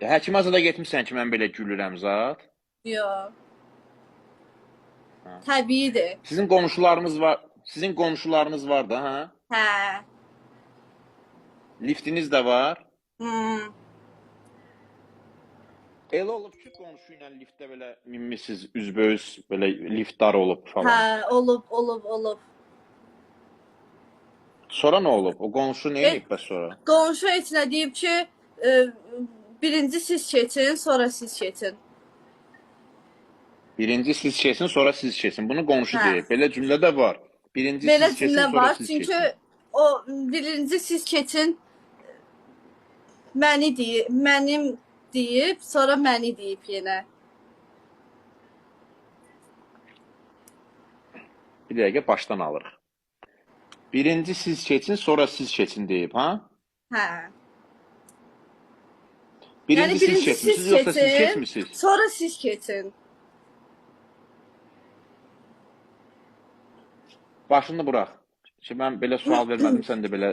Həkimə zada getmisən ki, mən belə gülürəm zat. Yox. Təbiidir. Sizin qonşularınız var, sizin qonşularınız var da, hə? Hə. Liftiniz də var. Hmm. Elə olub ki, qonşu ilə liftdə belə minmisiniz, üzbəüz belə liftdar olub falan. Hə, olub, olub, olub. Sonra nə olub? O qonşu nə edib bəs sonra? Qonşu heç nə deyib ki, e, birinci siz keçin, sonra siz keçin. Birinci siz keçin, sonra siz keçin. Bunu qonşu Hə. deyir. Belə cümlə də var. Birinci Belə siz keçin, cümlə sonra var. siz Çünki keçin. o birinci siz keçin məni deyib, mənim deyib, sonra məni deyib yenə. Bir dəqiqə başdan alırıq. Birinci siz keçin, sonra siz keçin deyib, ha? Hə. Birinci Yəni siz keçmisiniz, siz yoxsa siz keçin. keçmisiniz? Sonra siz keçin. Başını burax. Ki mən belə sual vermədim, sən də belə